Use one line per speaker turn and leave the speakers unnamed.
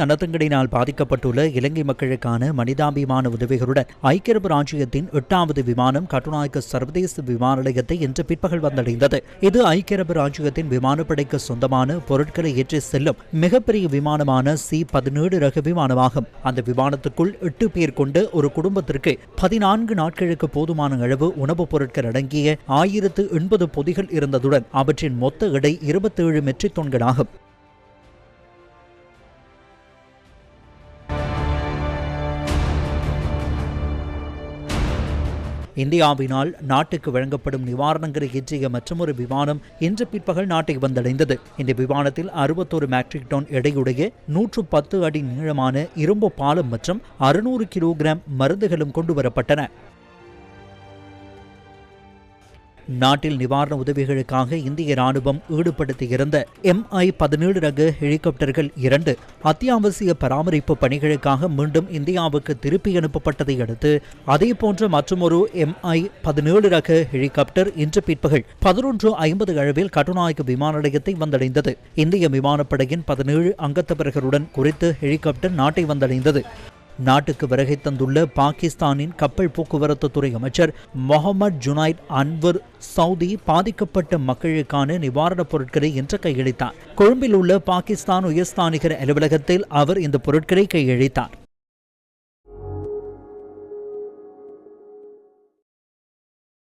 அனர்த்தங்களினால் பாதிக்கப்பட்டுள்ள இலங்கை மக்களுக்கான மனிதாபிமான உதவிகளுடன் ஐக்கிய அரபு ராஜ்யத்தின் எட்டாவது விமானம் கட்டுநாயக்க சர்வதேச விமான நிலையத்தை இன்று பிற்பகல் வந்தடைந்தது. இது ஐக்கிய அரபு ராஜ்யத்தின் விமானப்படைக்கு சொந்தமான பொருட்களை ஏற்றி செல்லும் மிகப்பெரிய விமானமான சி பதினேழு ரக விமானமாகும். அந்த விமானத்துக்குள் எட்டு பேர் கொண்ட ஒரு குடும்பத்திற்கு பதினான்கு நாட்களுக்கு போதுமான அளவு உணவுப் பொருட்கள் அடங்கிய ஆயிரத்து எண்பது பொதிகள் இருந்ததுடன் அவற்றின் மொத்த எடை இருபத்தேழு மெட்ரிக் தொன்களாகும் இந்தியாவினால் நாட்டுக்கு வழங்கப்படும் நிவாரணங்களை ஏற்றிய மற்றொரு விமானம் இன்று பிற்பகல் நாட்டை வந்தடைந்தது. இந்த விமானத்தில் அறுபத்தொரு மெட்ரிக் டன் எடையுடைய நூற்று பத்து அடி நீளமான இரும்பு பாலம் மற்றும் அறுநூறு கிலோகிராம் மருந்துகளும் கொண்டுவரப்பட்டன நாட்டில் நிவாரண உதவிகளுக்காக இந்திய ராணுவம் ஈடுபடுத்தியிருந்த எம்ஐ பதினேழு ரக ஹெலிகாப்டர்கள் இரண்டு அத்தியாவசிய பராமரிப்பு பணிகளுக்காக மீண்டும் இந்தியாவுக்கு திருப்பி அனுப்பப்பட்டதை அடுத்து அதேபோன்ற மற்றொரு எம்ஐ பதினேழு ரக ஹெலிகாப்டர் இன்று பிற்பகல் பதினொன்று ஐம்பது அளவில் கட்டுநாயக்க விமான நிலையத்தை வந்தடைந்தது. இந்திய விமானப்படையின் பதினேழு அங்கத்தவர்களுடன் குறித்து ஹெலிகாப்டர் நாட்டை வந்தடைந்தது. நாட்டுக்கு வருகை தந்துள்ள பாகிஸ்தானின் கப்பல் போக்குவரத்து துறை அமைச்சர் முகமது ஜுனைத் அன்வர் சவுதி பாதிக்கப்பட்ட மக்களுக்கான நிவாரணப் பொருட்களை இன்று கையளித்தார். கொழும்பில் உள்ள பாகிஸ்தான் உயர்ஸ்தானிகர் அலுவலகத்தில் அவர் இந்த பொருட்களை கையளித்தார்.